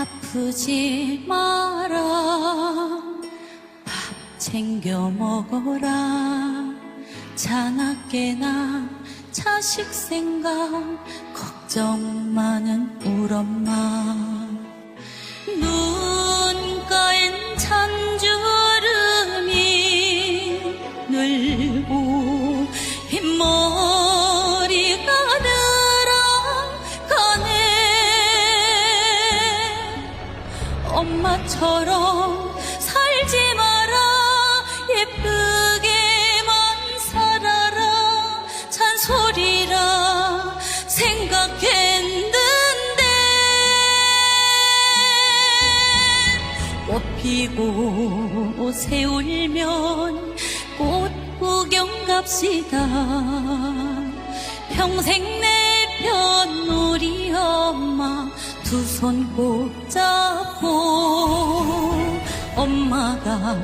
아프지 마라. 밥 챙겨 먹어라. 자나깨나 자식 생각 걱정 많은 울 엄마 엄마처럼 살지 마라. 예쁘게만 살아라. 잔소리라. 생각했는데 꽃 피고 새 울면 꽃 구경 갑시다. 평생 내 편 우리 엄마 두 손 꼭 잡고 엄마가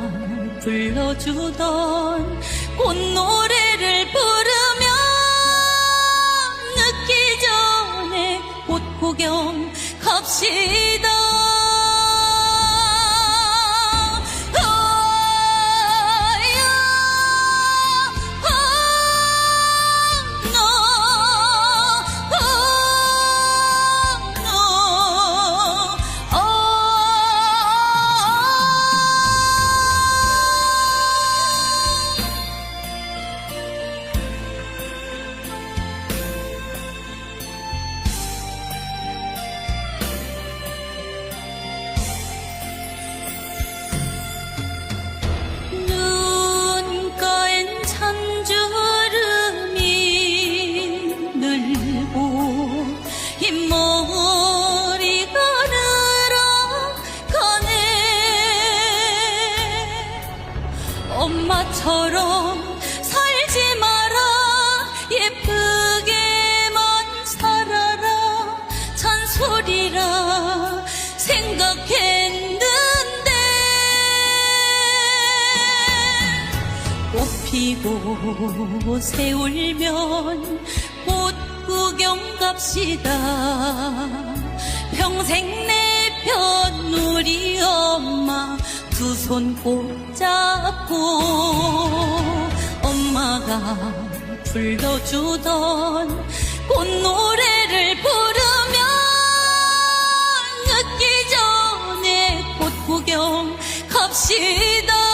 불러주던 꽃노래를 부르 엄마처럼 살지 마라. 예쁘게만 살아라. 잔소리라 생각했는데 꽃 피고 새 울면 꽃 구경 갑시다. 평생 내 편 우리 엄마 두 손 꼭 잡고 불러주던 꽃노래를 부르면 늦기 전에 꽃 구경 갑시다.